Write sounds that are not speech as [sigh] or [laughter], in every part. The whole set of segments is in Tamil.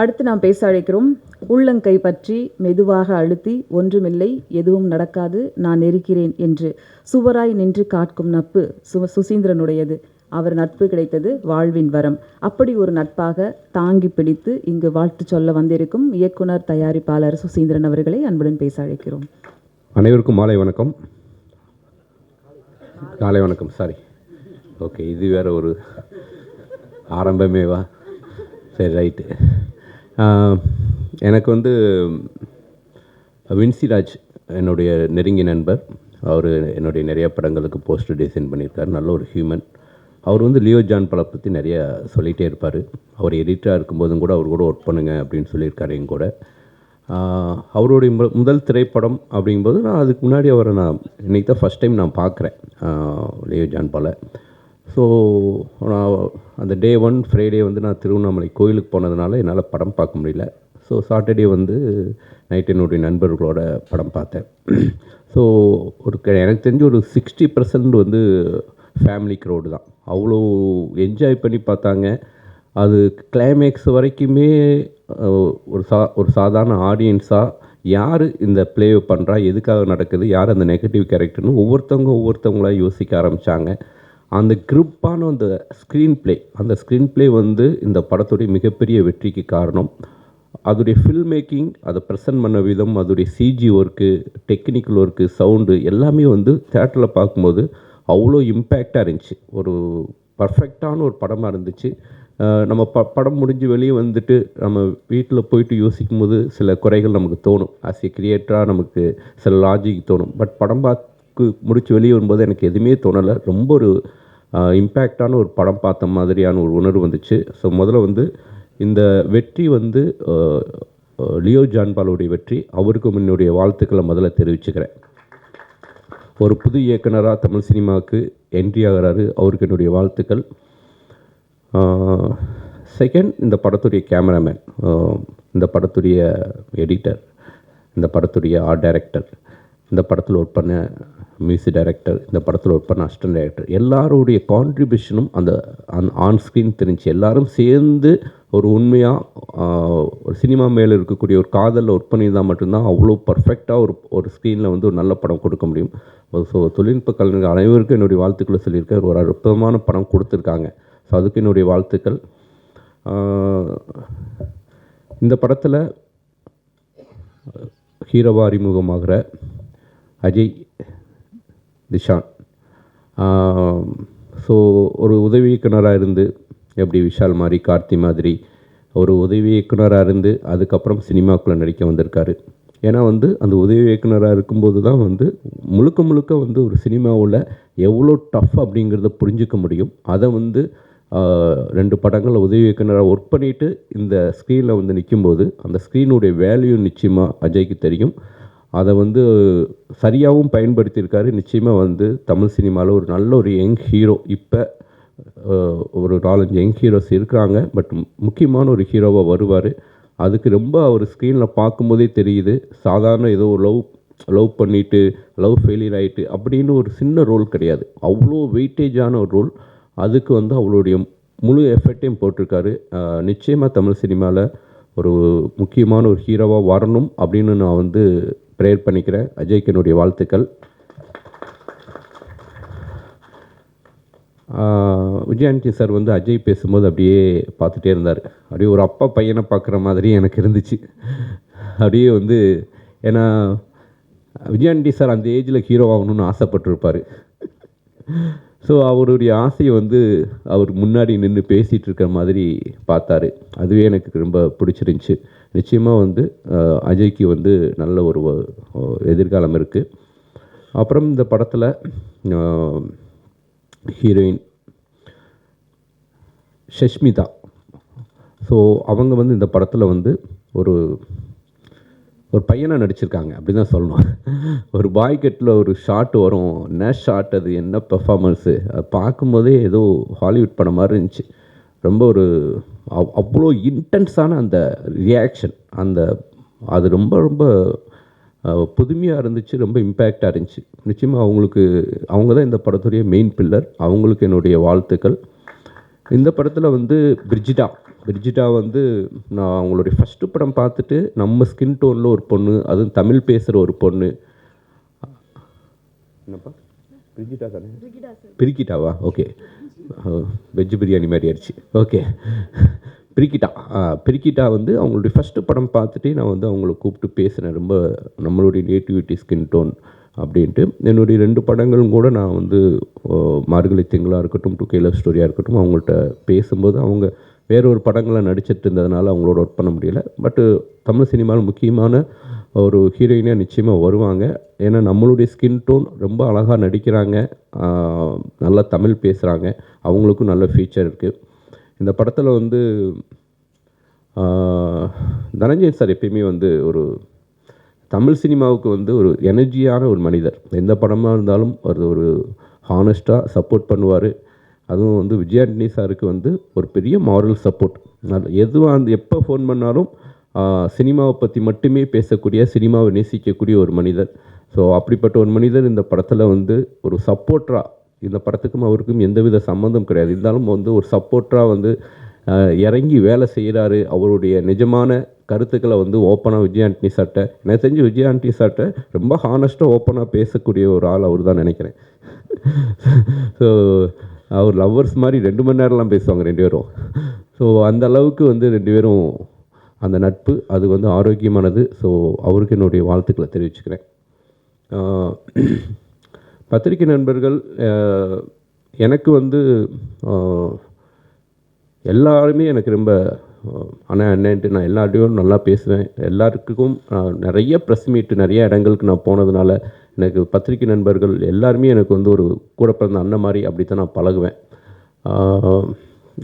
அடுத்து நாம் பேச அழைக்கிறோம் உள்ளங்கை பற்றி மெதுவாக அழுத்தி ஒன்றுமில்லை எதுவும் நடக்காது நான் இருக்கிறேன் என்று. சுவராய் நின்று காட்கும் நட்பு சு சுசீந்திரனுடையது. அவர் நட்பு கிடைத்தது வாழ்வின் வரம். அப்படி ஒரு நட்பாக தாங்கி பிடித்து இங்கு வாழ்த்து சொல்ல வந்திருக்கும் இயக்குனர் தயாரிப்பாளர் சுசீந்திரன் அவர்களை அன்புடன் பேச அழைக்கிறோம். அனைவருக்கும் மாலை வணக்கம். காலை வணக்கம் சாரி ஓகே இது வேற ஒரு ஆரம்பமேவா? சரி ரைட்டு எனக்கு வந்து வின்சிராஜ் என்னுடைய நெருங்கிய நண்பர். அவர் என்னுடைய நிறைய படங்களுக்கு போஸ்டர் டிசைன் பண்ணியிருக்கார். நல்ல ஒரு ஹியூமன். அவர் வந்து லியோ ஜான் படம் பற்றி நிறைய சொல்லிகிட்டே இருப்பார். அவர் எடிட்டராக இருக்கும்போதும் கூட அவர் கூட ஒர்க் பண்ணுங்க அப்படின்னு சொல்லியிருக்காரு என் கூட. அவருடைய மு- முதல் திரைப்படம் அப்படிங்கும்போது நான் அதுக்கு முன்னாடி அவரை நான் இன்னைக்கு தான் ஃபஸ்ட் டைம் நான் பார்க்குறேன். லியோ ஜான் பாலை ஸோ நான் அந்த டே ஒன் ஃப்ரைடே வந்து நான் திருவண்ணாமலை கோயிலுக்கு போனதுனால என்னால் படம் பார்க்க முடியல. ஸோ சாட்டர்டே வந்து நைட் என்னுடைய நண்பர்களோட படம் பார்த்தேன். ஸோ ஒரு க- எனக்கு தெரிஞ்சு ஒரு சிக்ஸ்டி பர்சன்ட் வந்து ஃபேமிலி க்ரௌடு தான். அவ்வளோ என்ஜாய் பண்ணி பார்த்தாங்க. அது கிளைமேக்ஸ் வரைக்குமே ஒரு சா ஒரு சாதாரண ஆடியன்ஸாக யார் இந்த ப்ளே பண்ணுறா எதுக்காக நடக்குது யார் அந்த நெகட்டிவ் கேரக்டர்னு ஒவ்வொருத்தவங்க ஒவ்வொருத்தவங்களா யோசிக்க ஆரம்பித்தாங்க அந்த க்ரிப்பான அந்த ஸ்க்ரீன் ப்ளே அந்த ஸ்க்ரீன் ப்ளே வந்து இந்த படத்துடைய மிகப்பெரிய வெற்றிக்கு காரணம். அதோடைய ஃபில்ம் மேக்கிங் அதை ப்ரெசன்ட் பண்ண விதம் அதோடைய CG work technical work sound எல்லாமே வந்து தேட்டரில் பார்க்கும்போது அவ்வளோ இம்பேக்டாக இருந்துச்சு. ஒரு பர்ஃபெக்டான ஒரு படமாக இருந்துச்சு. நம்ம ப படம் முடிஞ்சு வெளியே வந்துட்டு நம்ம வீட்டில் போயிட்டு யோசிக்கும் போது சில குறைகள் நமக்கு தோணும். ஆஸ் ஏ கிரியேட்டராக நமக்கு சில லாஜிக் தோணும். பட் படம் பார்த்து முடிச்சு வெளியே வரும்போது எனக்கு எதுவுமே தோணலை. ரொம்ப ஒரு இம்பேக்டான ஒரு படம் பார்த்த மாதிரியான ஒரு உணர்வு வந்துச்சு. ஸோ முதல்ல வந்து இந்த வெற்றி வந்து லியோ ஜான்பாலுடைய வெற்றி. அவருக்கு என்னுடைய வாழ்த்துக்களை முதல்ல தெரிவிச்சுக்கிறேன். ஒரு புது இயக்குனராக தமிழ் சினிமாவுக்கு என்ட்ரி ஆகிறாரு. அவருக்கு என்னுடைய வாழ்த்துக்கள். செகண்ட் இந்த படத்துடைய கேமராமேன் இந்த படத்துடைய எடிட்டர் இந்த படத்துடைய ஆர்ட் டைரக்டர் இந்த படத்தில் ஒர்க் பண்ண மியூசிக் டைரக்டர் இந்த படத்தில் ஒர்க் பண்ண அசிஸ்டன்ட் டைரக்டர் எல்லாருடைய கான்ட்ரிபியூஷனும் அந்த ஆன் ஸ்க்ரீன் தெரிஞ்சு எல்லாரும் சேர்ந்து ஒரு உண்மையாக ஒரு சினிமா மேலே இருக்கக்கூடிய ஒரு காதலில் ஒர்க் பண்ணியிருந்தால் மட்டும்தான் அவ்வளோ பர்ஃபெக்டாக ஒரு ஒரு ஸ்க்ரீனில் வந்து ஒரு நல்ல படம் கொடுக்க முடியும். ஸோ தொழில்நுட்ப கலைஞர்கள் அனைவருக்கும் என்னுடைய வாழ்த்துக்களை சொல்லியிருக்கேன். ஒரு அற்புதமான படம் கொடுத்துருக்காங்க. ஸோ அதுக்கு என்னுடைய வாழ்த்துக்கள். இந்த படத்தில் ஹீரோவா அறிமுகமாகிற அஜய் திஷான் ஸோ ஒரு உதவி இயக்குனராக இருந்து எப்படி விஷால் மாதிரி கார்த்தி மாதிரி ஒரு உதவி இயக்குனராக இருந்து அதுக்கப்புறம் சினிமாக்குள்ளே நடிக்க வந்திருக்காரு. ஏன்னா வந்து அந்த உதவி இயக்குனராக இருக்கும்போது தான் வந்து முழுக்க முழுக்க வந்து ஒரு சினிமாவில் எவ்வளோ டஃப் அப்படிங்கிறத புரிஞ்சுக்க முடியும். அதை வந்து ரெண்டு படங்களில் உதவி இயக்குனராக ஒர்க் பண்ணிவிட்டு இந்த ஸ்க்ரீனில் வந்து நிற்கும்போது அந்த ஸ்க்ரீனுடைய வேல்யூ நிச்சயமாக அஜய்க்கு தெரியும். அதை வந்து சரியாகவும் பயன்படுத்தியிருக்காரு. நிச்சயமாக வந்து தமிழ் சினிமாவில் ஒரு நல்ல ஒரு யங் ஹீரோ. இப்போ ஒரு நாலஞ்சு யங் ஹீரோஸ் இருக்கிறாங்க. பட் முக்கியமான ஒரு ஹீரோவாக வருவார். அதுக்கு ரொம்ப அவர் ஸ்க்ரீனில் பார்க்கும்போதே தெரியுது. சாதாரண ஏதோ லவ் லவ் பண்ணிவிட்டு லவ் ஃபெயிலியர் ஆகிட்டு அப்படின்னு ஒரு சின்ன ரோல் கிடையாது. அவ்வளோ வெயிட்டேஜான ஒரு ரோல் அதுக்கு வந்து அவளுடைய முழு எஃபர்ட்டையும் போட்டிருக்காரு. நிச்சயமாக தமிழ் சினிமாவில் ஒரு முக்கியமான ஒரு ஹீரோவாக வரணும் அப்படின்னு நான் வந்து ப்ரேயர் பண்ணிக்கிறேன். அஜய்க்கு என்னுடைய வாழ்த்துக்கள் ஆஹ் சார் வந்து அஜய் பேசும்போது அப்படியே பார்த்துட்டே இருந்தார். அப்படியே ஒரு அப்பா பையனை பார்க்குற மாதிரி எனக்கு இருந்துச்சு. அப்படியே வந்து ஏன்னா விஜயாண்டி சார் அந்த ஏஜில் ஹீரோ ஆகணும்னு ஆசைப்பட்டிருப்பார். ஸோ அவருடைய ஆசையை வந்து அவர் முன்னாடி நின்று பேசிகிட்டு இருக்கிற மாதிரி பார்த்தாரு. அதுவே எனக்கு ரொம்ப பிடிச்சிருந்துச்சி. நிச்சயமாக வந்து அஜய்க்கு வந்து நல்ல ஒரு எதிர்காலம் இருக்குது அப்புறம் இந்த படத்தில் ஹீரோயின் ஷஷ்மிதா. ஸோ அவங்க வந்து இந்த படத்தில் வந்து ஒரு ஒரு பையனாக நடிச்சிருக்காங்க அப்படி தான் சொல்லணும். ஒரு பாய் கட்டில் ஒரு ஷாட் வரும். என்ன ஷாட் அது? என்ன பெர்ஃபார்மன்ஸு அது பார்க்கும்போதே ஏதோ ஹாலிவுட் படம் மாதிரி இருந்துச்சு. ரொம்ப ஒரு அவ்- அவ்வளோ இன்டென்ஸான அந்த ரியாக்ஷன் அந்த அது ரொம்ப ரொம்ப புதுமையாக இருந்துச்சு. ரொம்ப இம்பேக்டாக இருந்துச்சு. நிச்சயமாக அவங்களுக்கு அவங்க தான் இந்த படத்துடைய மெயின் பில்லர் அவங்களுக்கு என்னுடைய வாழ்த்துக்கள். இந்த படத்தில் வந்து பிரிஜிடா பிரிஜிட்டா வந்து நான் அவங்களுடைய ஃபஸ்ட்டு படம் பார்த்துட்டு நம்ம ஸ்கின் டோனில் ஒரு பொண்ணு அதுவும் தமிழ் பேசுகிற ஒரு பொண்ணு. என்னப்பா? பிரிஜிட்டா தானே? பிரிக்கிட்டாவா? ஓகே வெஜ் பிரியாணி மாதிரி ஆயிடுச்சு. ஓகே பிரிக்கிட்டா. பிரிக்கிட்டா வந்து அவங்களுடைய ஃபஸ்ட்டு படம் பார்த்துட்டே நான் வந்து அவங்கள கூப்பிட்டு பேசினேன். ரொம்ப நம்மளுடைய நேட்டிவிட்டி ஸ்கின் டோன் அப்படின்ட்டு. என்னுடைய ரெண்டு படங்களும் கூட நான் வந்து மார்கழி திங்களாக இருக்கட்டும் டு லவ் ஸ்டோரியாக இருக்கட்டும் அவங்கள்ட்ட பேசும்போது அவங்க வேறொரு ஒரு படங்களை நடிச்சிட்டு இருந்ததுனால அவங்களோட ஒர்க் பண்ண முடியல. பட்டு தமிழ் சினிமாவில் முக்கியமான ஒரு ஹீரோயினாக நிச்சயமாக வருவாங்க. ஏன்னா நம்மளுடைய ஸ்கின் டோன் ரொம்ப அழகாக நடிக்கிறாங்க. நல்லா தமிழ் பேசுகிறாங்க அவங்களுக்கும் நல்ல ஃபீச்சர் இருக்குது இந்த படத்தில் வந்து தனஞ்சயன் சார் எப்பயுமே வந்து ஒரு தமிழ் சினிமாவுக்கு வந்து ஒரு எனர்ஜியான ஒரு மனிதர். எந்த படமாக இருந்தாலும் அது ஒரு ஹானஸ்ட்டாக சப்போர்ட் பண்ணுவார். அதுவும் வந்து விஜயாண்டனி சாருக்கு வந்து ஒரு பெரிய மாரல் சப்போர்ட் எதுவாக அந்த எப்போ ஃபோன் பண்ணாலும் சினிமாவை பற்றி மட்டுமே பேசக்கூடிய சினிமாவை நேசிக்கக்கூடிய ஒரு மனிதர். ஸோ அப்படிப்பட்ட ஒரு மனிதர் இந்த படத்தில் வந்து ஒரு சப்போர்ட்டராக இந்த படத்துக்கும் அவருக்கும் எந்தவித சம்மந்தம் கிடையாது. இருந்தாலும் வந்து ஒரு சப்போர்ட்டராக வந்து இறங்கி வேலை செய்கிறாரு அவருடைய நிஜமான கருத்துக்களை வந்து ஓப்பனாக விஜய் ஆண்டனி சார்ட்ட எனக்கு தெரிஞ்சு விஜய் ஆண்டனி ரொம்ப ஹானஸ்ட்டாக ஓப்பனாக பேசக்கூடிய ஒரு ஆள் அவர் தான் நினைக்கிறேன். [laughs] ஸோ அவர் லவ்வர்ஸ் மாதிரி ரெண்டு மணி நேரம்லாம் பேசுவாங்க ரெண்டு பேரும். ஸோ அந்த அளவுக்கு வந்து ரெண்டு பேரும் அந்த நட்பு அது வந்து ஆரோக்கியமானது. ஸோ அவருக்கு என்னுடைய வாழ்த்துக்களை தெரிவிச்சுக்கிறேன். பத்திரிகை நண்பர்கள் எனக்கு வந்து எல்லாருமே எனக்கு ரொம்ப அண்ணா அண்ணன்ட்டு நான் எல்லார்ட்டையும் நல்லா பேசுவேன். எல்லாருக்கும் நான் நிறைய ப்ரெஸ் மீட்டு நிறைய இடங்களுக்கு நான் போனதுனால எனக்கு பத்திரிக்கை நண்பர்கள் எல்லாருமே எனக்கு வந்து ஒரு கூட பிறந்த அண்ணன் மாதிரி அப்படி தான் நான் பழகுவேன்.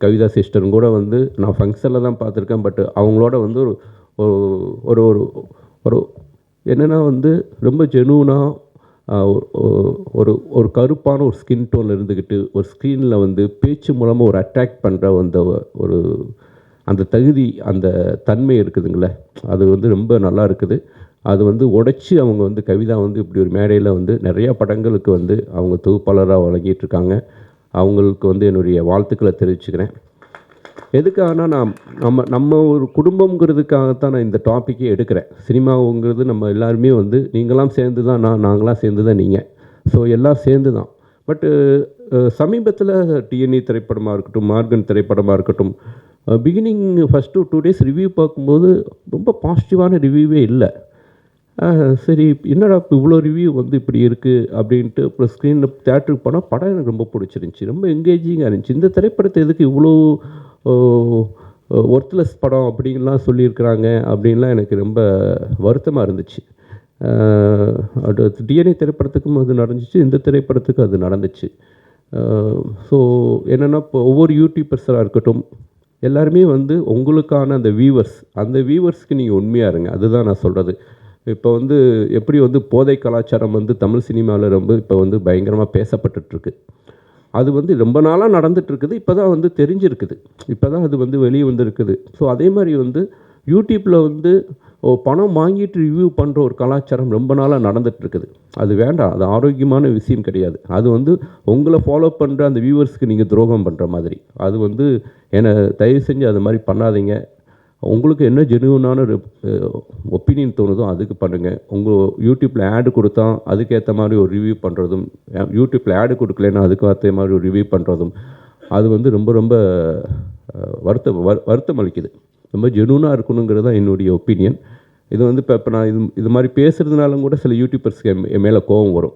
கவிதா சிஸ்டரும் கூட வந்து நான் ஃபங்க்ஷனில் தான் பார்த்துருக்கேன். பட் அவங்களோட வந்து ஒரு ஒரு- ஒரு ஒரு ஒரு என்னென்னா வந்து ரொம்ப ஜெனூனாக ஒரு ஒரு கருப்பான ஒரு ஸ்கின் டோனில் இருந்துக்கிட்டு ஒரு ஸ்க்ரீனில் வந்து பேச்சு மூலமாக ஒரு அட்ராக்ட் பண்ணுற அந்த ஒரு அந்த தகுதி அந்த தன்மை இருக்குதுங்களே. அது வந்து ரொம்ப நல்லா இருக்குது. அது வந்து உடைச்சி அவங்க வந்து கவிதா வந்து இப்படி ஒரு மேடையில் வந்து நிறையா படங்களுக்கு வந்து அவங்க தொகுப்பாளராக வழங்கிட்டு இருக்காங்க அவங்களுக்கு வந்து என்னுடைய வாழ்த்துக்களை தெரிவிச்சுக்கிறேன். எதுக்காகனா நான் நம்ம நம்ம ஒரு குடும்பங்கிறதுக்காகத்தான் நான் இந்த டாப்பிக்கே எடுக்கிறேன். சினிமாவுங்கிறது நம்ம எல்லாருமே வந்து நீங்களாம் சேர்ந்து தான் நான் நாங்களாம் சேர்ந்து தான் நீங்கள் ஸோ எல்லாம் சேர்ந்து தான் பட்டு சமீபத்தில் டிஎன்இ திரைப்படமாக இருக்கட்டும் மார்கன் திரைப்படமாக இருக்கட்டும் beginning first two days review பார்க்கும்போது ரொம்ப பாசிட்டிவான ரிவ்யூவே இல்லை. சரி என்னடா இப்போ இவ்வளோ ரிவ்யூ வந்து இப்படி இருக்குது அப்படின்ட்டு அப்புறம் ஸ்க்ரீனில் தேட்டருக்கு போனால் படம் எனக்கு ரொம்ப பிடிச்சிருந்துச்சி. ரொம்ப எங்கேஜிங்காக இருந்துச்சு. இந்த திரைப்படத்தை எதுக்கு இவ்வளோ ஒர்த்லெஸ் படம் அப்படின்லாம் சொல்லியிருக்கிறாங்க அப்படின்லாம் எனக்கு ரொம்ப வருத்தமாக இருந்துச்சு. ஆஹ் டிஎன்ஏ திரைப்படத்துக்கும் அது நடந்துச்சு. இந்த திரைப்படத்துக்கும் அது நடந்துச்சு. ஸோ என்னென்னா இப்போ ஒவ்வொரு யூடியூபர்ஸராக இருக்கட்டும் எல்லாருமே வந்து உங்களுக்கான அந்த வியூவர்ஸ் அந்த வியூவர்ஸ்க்கு நீங்கள் உண்மையாக இருங்க. அதுதான் நான் சொல்கிறது இப்போ வந்து எப்படி வந்து போதை கலாச்சாரம் வந்து தமிழ் சினிமாவில் ரொம்ப இப்போ வந்து பயங்கரமாக பேசப்பட்டுருக்கு அது வந்து ரொம்ப நாளாக நடந்துட்டுருக்குது இப்போ தான் வந்து தெரிஞ்சிருக்குது. இப்போ தான் அது வந்து வெளியே வந்துருக்குது. ஸோ அதே மாதிரி வந்து யூடியூப்பில் வந்து பணம் வாங்கிட்டு ரிவ்யூ பண்ணுற ஒரு கலாச்சாரம் ரொம்ப நாளாக நடந்துகிட்ருக்குது அது வேண்டாம் அது ஆரோக்கியமான விஷயம் கிடையாது. அது வந்து உங்களை ஃபாலோ பண்ணுற அந்த வியூவர்ஸ்க்கு நீங்கள் துரோகம் பண்ணுற மாதிரி. அது வந்து என்னை தயவு செஞ்சு அது மாதிரி பண்ணாதீங்க. உங்களுக்கு என்ன ஜெனுவனான ஒப்பீனியன் தோணுதோ அதுக்கு பண்ணுங்கள் உங்கள் யூடியூப்பில் ஆடு கொடுத்தா அதுக்கேற்ற மாதிரி ஒரு ரிவ்யூ பண்ணுறதும் யூடியூப்பில் ஆடு கொடுக்கலன்னா அதுக்கு ஏற்ற மாதிரி ஒரு ரிவ்யூ பண்ணுறதும் அது வந்து ரொம்ப ரொம்ப வருத்த வருத்தம் அளிக்குது. ரொம்ப ஜெனுவனாக இருக்கணுங்கிறது தான் என்னுடைய ஒப்பீனியன் இது வந்து இப்போ இப்போ நான் இது இது மாதிரி பேசுகிறதுனாலும் கூட சில யூடியூபர்ஸ்க்கு என் மேலே கோபம் வரும்.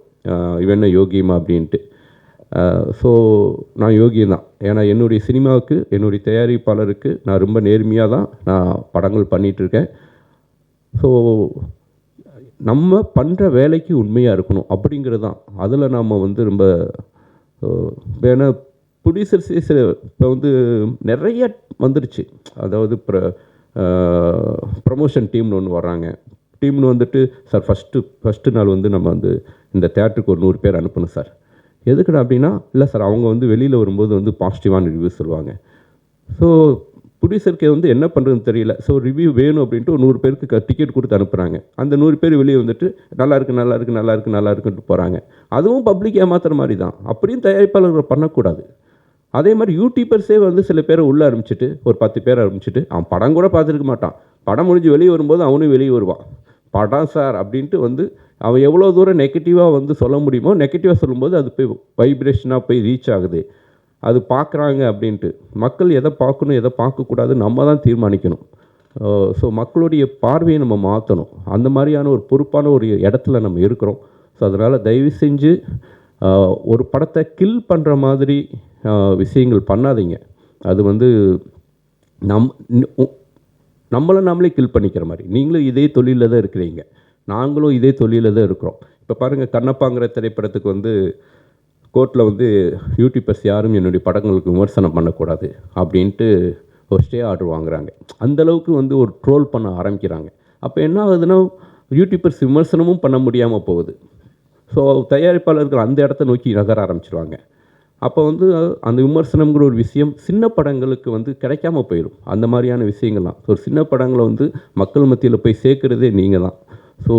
இவன் என்ன யோகியமா அப்படின்ட்டு. ஸோ நான் யோகியம் தான் ஏன்னா என்னுடைய சினிமாவுக்கு என்னுடைய தயாரிப்பாளருக்கு நான் ரொம்ப நேர்மையாக தான் நான் படங்கள் பண்ணிகிட்ருக்கேன் ஸோ நம்ம பண்ணுற வேலைக்கு உண்மையாக இருக்கணும் அப்படிங்கிறது தான். அதில் நாம் வந்து ரொம்ப ஏன்னா ப்ரொடியூசர்ஸே சில இப்போ வந்து நிறைய வந்துடுச்சு அதாவது ப்ர ப்ரமோஷன் டீம்னு ஒன்று வர்றாங்க. டீம்னு வந்துட்டு சார் ஃபஸ்ட்டு ஃபஸ்ட்டு நாள் வந்து நம்ம வந்து இந்த தேட்டருக்கு ஒரு நூறு பேர் அனுப்பணும் சார் எதுக்குடா அப்படின்னா இல்லை சார் அவங்க வந்து வெளியில் வரும்போது வந்து பாசிட்டிவான ரிவ்யூ சொல்லுவாங்க. ஸோ ப்ரொடியூசருக்கு வந்து என்ன பண்ணுறதுன்னு தெரியல. ஸோ ரிவ்யூ வேணும் அப்படின்ட்டு ஒரு நூறு பேருக்கு டிக்கெட் கொடுத்து அனுப்புகிறாங்க அந்த நூறு பேர் வெளியே வந்துட்டு நல்லா இருக்குது நல்லா இருக்குது நல்லா இருக்குது நல்லா இருக்குன்ட்டு போகிறாங்க அதுவும் பப்ளிக் ஏமாத்துற மாதிரி தான் அப்படியும் தயாரிப்பாளர்கள் பண்ணக்கூடாது. அதே மாதிரி யூடியூபர்ஸே வந்து சில பேரை உள்ளே ஆரம்பிச்சிட்டு ஒரு பத்து பேர் ஆரம்பிச்சிட்டு அவன் படம் கூட பார்த்துருக்க மாட்டான். படம் முடிஞ்சு வெளியே வரும்போது அவனும் வெளியே வருவான். படம் சார் அப்படின்ட்டு வந்து அவன் எவ்வளோ தூரம் நெகட்டிவாக வந்து சொல்ல முடியுமோ நெகட்டிவாக சொல்லும்போது அது போய் வைப்ரேஷனாக போய் ரீச் ஆகுது. அது பார்க்குறாங்க அப்படின்ட்டு. மக்கள் எதை பார்க்கணும் எதை பார்க்கக்கூடாது நம்ம தான் தீர்மானிக்கணும். ஸோ மக்களுடைய பார்வையை நம்ம மாற்றணும். அந்த மாதிரியான ஒரு பொறுப்பான ஒரு இடத்துல நம்ம இருக்கிறோம். ஸோ அதனால் தயவு செஞ்சு ஒரு படத்தை கில் பண்ணுற மாதிரி விஷயங்கள் பண்ணாதீங்க. அது வந்து நம் உ- நம்மளை நாமளே கில் பண்ணிக்கிற மாதிரி. நீங்களும் இதே தொழிலில் தான் இருக்கிறீங்க. நாங்களும் இதே தொழிலில் தான் இருக்கிறோம். இப்போ பாருங்கள் கண்ணப்பாங்கிற திரைப்படத்துக்கு வந்து கோர்ட்டில் வந்து யூடியூபர்ஸ் யாரும் என்னுடைய படங்களுக்கு விமர்சனம் பண்ணக்கூடாது அப்படின்ட்டு ஒரு ஸ்டே ஆர்டர் வாங்குறாங்க. அந்த அளவுக்கு வந்து ஒரு ட்ரோல் பண்ண ஆரம்பிக்கிறாங்க. அப்போ என்ன ஆகுதுன்னா யூடியூபர்ஸ் விமர்சனமும் பண்ண முடியாமல் போகுது. ஸோ தயாரிப்பாளர்கள் அந்த இடத்த நோக்கி நகர ஆரம்பிச்சிருவாங்க. அப்போ வந்து அந்த விமர்சனம்ங்கிற ஒரு விஷயம் சின்ன படங்களுக்கு வந்து கிடைக்காம போயிடும் அந்த மாதிரியான விஷயங்கள்லாம். ஸோ சின்ன படங்களை வந்து மக்கள் மத்தியில் போய் சேர்க்குறதே நீங்கள் தான் ஸோ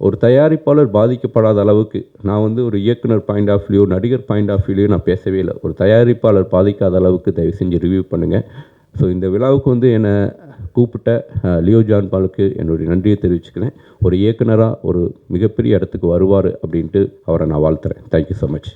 ஒரு தயாரிப்பாளர் பாதிக்கப்படாத அளவுக்கு நான் வந்து ஒரு இயக்குனர் பாயிண்ட் ஆஃப் வியூ நடிகர் பாயிண்ட் ஆஃப் வியூலையும் நான் பேசவே இல்லை. ஒரு தயாரிப்பாளர் பாதிக்காத அளவுக்கு தயவு செஞ்சு ரிவ்யூ பண்ணுங்கள் ஸோ இந்த விழாவுக்கு வந்து என்னை கூப்பிட்ட லியோ ஜான் பாலுக்கு என்னுடைய நன்றியை தெரிவிச்சுக்கிறேன். ஒரு இயக்குனராக ஒரு மிகப்பெரிய இடத்துக்கு வருவார் அப்படின்ட்டு அவரை நான் வாழ்த்துறேன். Thank you so much